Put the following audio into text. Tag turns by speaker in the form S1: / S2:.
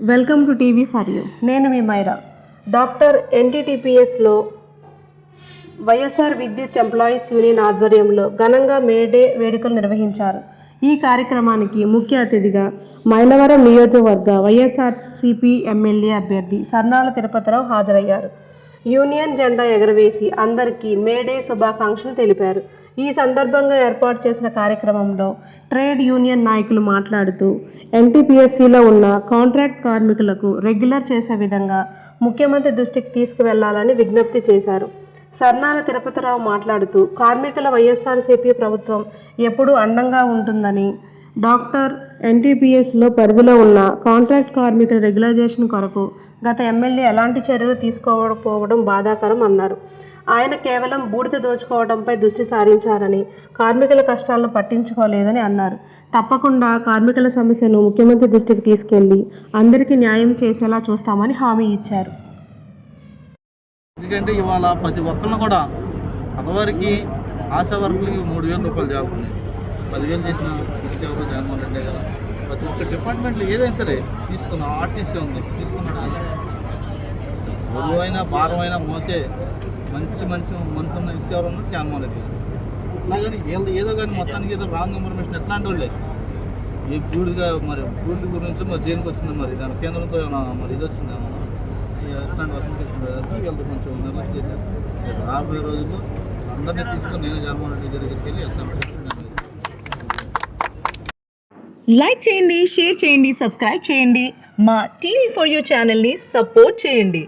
S1: Welcome to TV for you. నేను మీ Myra. Doctor ఎన్టీటీపీఎస్లో వైఎస్ఆర్ విద్యుత్ ఎంప్లాయీస్ యూనియన్ ఆధ్వర్యంలో ఘనంగా మేడే వేడుకలు నిర్వహించారు. ఈ కార్యక్రమానికి ముఖ్య అతిథిగా మైలవరం నియోజకవర్గ వైఎస్ఆర్ సిపి ఎమ్మెల్యే అభ్యర్థి సర్నాల తిరుపతిరావు హాజరయ్యారు. యూనియన్ జెండా ఎగరవేసి అందరికీ మేడే శుభాకాంక్షలు తెలిపారు. ఈ సందర్భంగా ఏర్పాటు చేసిన కార్యక్రమంలో ట్రేడ్ యూనియన్ నాయకులు మాట్లాడుతూ ఎన్టీపీఎస్సీలో ఉన్న కాంట్రాక్ట్ కార్మికులకు రెగ్యులర్ చేసే విధంగా ముఖ్యమంత్రి దృష్టికి తీసుకువెళ్ళాలని విజ్ఞప్తి చేశారు. సర్నాల తిరుపతిరావు మాట్లాడుతూ కార్మికుల వైఎస్ఆర్సీపీ ప్రభుత్వం ఎప్పుడూ అండంగా ఉంటుందని డాక్టర్ ఎన్టీపీఎస్లో పరిధిలో ఉన్న కాంట్రాక్ట్ కార్మికుల రెగ్యులైజేషన్ కొరకు గత ఎమ్మెల్యే ఎలాంటి చర్యలు తీసుకోకపోవడం బాధాకరం అన్నారు. ఆయన కేవలం బూడిద దోచుకోవడంపై దృష్టి సారించారని కార్మికుల కష్టాలను పట్టించుకోలేదని అన్నారు. తప్పకుండా కార్మికుల సమస్యను ముఖ్యమంత్రి దృష్టికి తీసుకెళ్ళి అందరికీ న్యాయం చేసేలా చూస్తామని హామీ ఇచ్చారు.
S2: ఎందుకంటే ఇవాళ ప్రతి ఒక్కరిని కూడా అంతవరకు ఆశా వర్కులకి మూడు వేల రూపాయలు జాబ్ పదివేలు చేసిన ఉద్యోగం జగన్మోహన్ రెడ్డి కదా. ప్రతి ఒక్క డిపార్ట్మెంట్లో ఏదైనా సరే తీసుకున్నాం ఆర్టీసీ ఉంది తీసుకున్నాడు కదా అయినా భారం అయినా మోసే మంచి మనిషి మనిషి ఉన్న వ్యక్తి ఎవరు ఉన్నారు? జగన్మోహన్ రెడ్డి. అలాగని ఏదో ఏదో కానీ మొత్తానికి ఏదో రాంగ్ ఇన్ఫర్మేషన్ ఎట్లాంటి వాళ్ళే? ఈ బూడిగా మరి బూడిద గురించి మరి దేనికి వచ్చింది మరి? దాని కేంద్రంతో ఏమైనా మరి ఇది వచ్చిందా ఎట్లాంటి వసతి వీళ్ళతో కొంచెం నిర్లక్ష్యం చేశారు. రాబోయే రోజుల్లో అందరినీ తీసుకొని నేను జగన్మోహన్ రెడ్డి దగ్గరికి వెళ్ళి సమస్య
S3: లైక్ చేయండి షేర్ చేయండి సబ్స్క్రైబ్ చేయండి. మా టీవీ ఫర్ యూ ఛానల్ని సపోర్ట్ చేయండి.